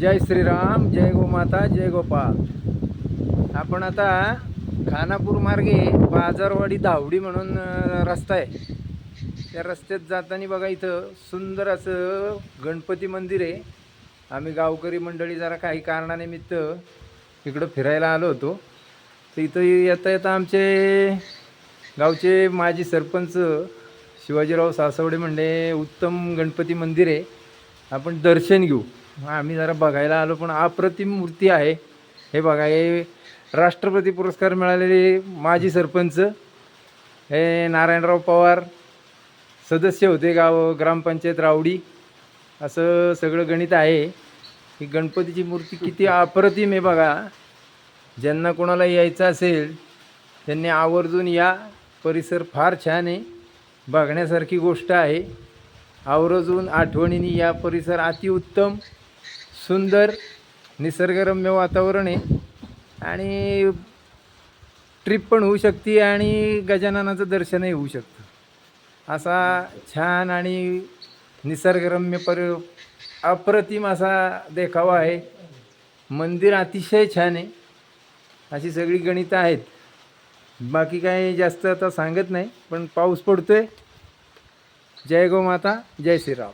जय श्रीराम जय गोमाता जय गोपाल आपण आता खानापूर मार्गे बाजारवाडी धावडी म्हणून रस्ता आहे. त्या रस्त्यात जाताना बघा इथं सुंदर असं गणपती मंदिर आहे. आम्ही गावकरी मंडळी जरा काही कारणानिमित्त इकडं फिरायला आलो होतो. तर इथं येता येता आमचे गावचे माजी सरपंच शिवाजीराव सासवडे म्हणले उत्तम गणपती मंदिर आहे. आपण दर्शन घेऊ. आम्ही जरा बघायला आलो पण अप्रतिम मूर्ती आहे. हे बघा हे राष्ट्रपती पुरस्कार मिळालेले माजी सरपंच हे नारायणराव पवार सदस्य होते गाव ग्रामपंचायत रावडी. असं सगळं गणित आहे. ही गणपतीची मूर्ती किती अप्रतिम आहे बघा. ज्यांना कोणाला यायचं असेल त्यांनी आवर्जून या. परिसर फार छान आहे. बघण्यासारखी गोष्ट आहे. आवर्जून आठवणीने या परिसर अतिउत्तम. सुंदर निसर्गरम्य वातावरण आहे. आणि ट्रिप पण होऊ शकते आणि गजाननाचं दर्शनही होऊ शकतं. असा छान आणि निसर्गरम्य पर अप्रतिम असा देखावा आहे. मंदिर अतिशय छान आहे. अशी सगळी गणितं आहेत. बाकी काही जास्त आता सांगत नाही पण पाऊस पडतोय. जय गो माता जय श्रीराम.